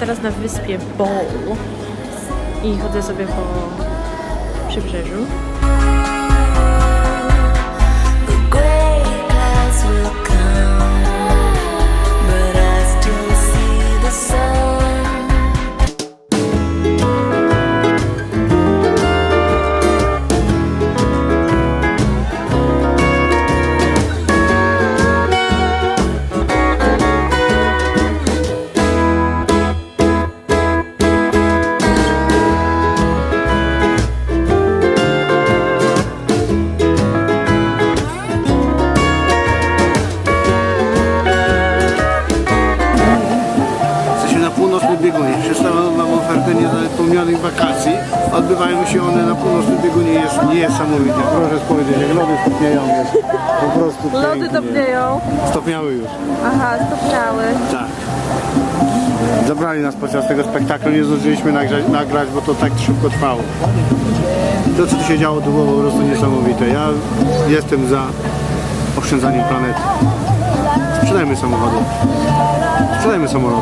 teraz na wyspie Bowl i chodzę sobie po przybrzeżu. The wakacji. Odbywają się one na północnym biegunie. Jest niesamowite. Proszę powiedzieć, jak lody stopnieją. Jest po prostu Lody pięknie. topnieją. Stopniały już. Aha, stopniały. Tak. Zabrali nas podczas tego spektaklu, nie zdążyliśmy nagrać, nagrać, bo to tak szybko trwało. To, co tu się działo, to było po prostu niesamowite. Ja jestem za oszczędzaniem planety. Sprzedajmy samochody. Sprzedajmy samolot.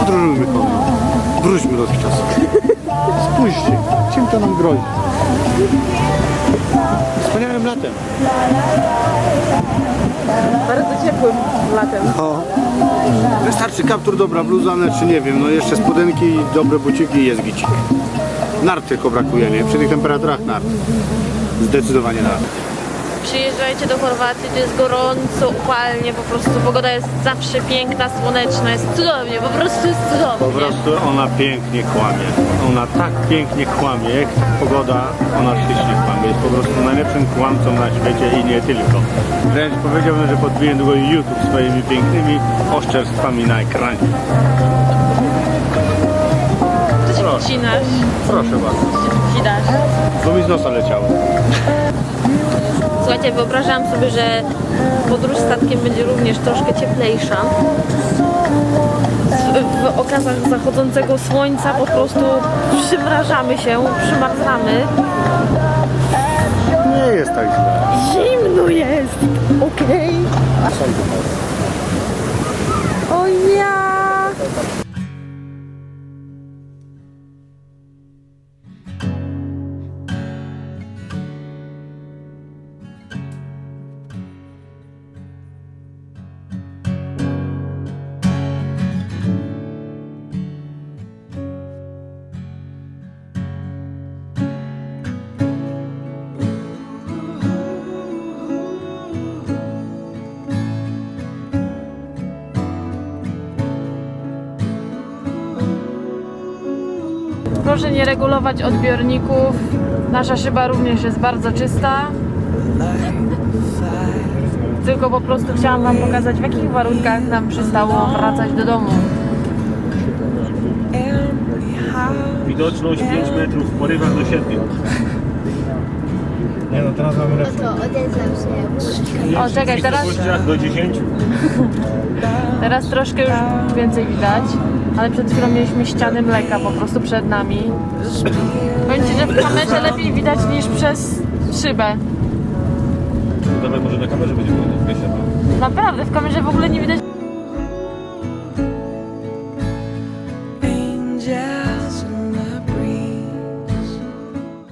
Podróżujmy konno. Wróćmy do tych czasów. Spójrzcie, czym to nam grozi. Wspaniałym latem. Bardzo ciepłym latem. No. Wystarczy kaptur, dobra bluza, czy nie wiem, no jeszcze spodenki, dobre buciki i jest gicik. Nart tylko brakuje, nie? Przy tych temperaturach nart. Zdecydowanie nart. Przyjeżdżajcie do Chorwacji, to jest gorąco, upalnie, po prostu pogoda jest zawsze piękna, słoneczna, jest cudownie, po prostu jest Po cudownie. prostu ona pięknie kłamie. Ona tak pięknie kłamie. Jak pogoda, ona ślicznie kłamie. Jest po prostu najlepszym kłamcą na świecie i nie tylko. Wręcz powiedziałbym, że podbiję długo YouTube swoimi pięknymi oszczerstwami na ekranie. Ty się Proszę. Proszę bardzo. wcinasz. Bo mi z nosa leciało. Słuchajcie, wyobrażam sobie, że podróż statkiem będzie również troszkę cieplejsza. W, okazach zachodzącego słońca po prostu przymrażamy się, przymarzamy. Nie jest tak źle. Zimno jest, okej? O ja! Proszę nie regulować odbiorników. Nasza szyba również jest bardzo czysta. Tylko po prostu chciałam Wam pokazać, w jakich warunkach nam przystało wracać do domu. Widoczność 5 metrów, w porywach do 7. Nie no, teraz mamy lepsze. To odezwał się. O, czekaj, teraz, W do 10. teraz troszkę już więcej widać, ale przed chwilą mieliśmy ściany mleka po prostu przed nami. Powiem Ci, że w kamerze lepiej widać niż przez szybę. Może na kamerze będzie widać. Naprawdę, w kamerze w ogóle nie widać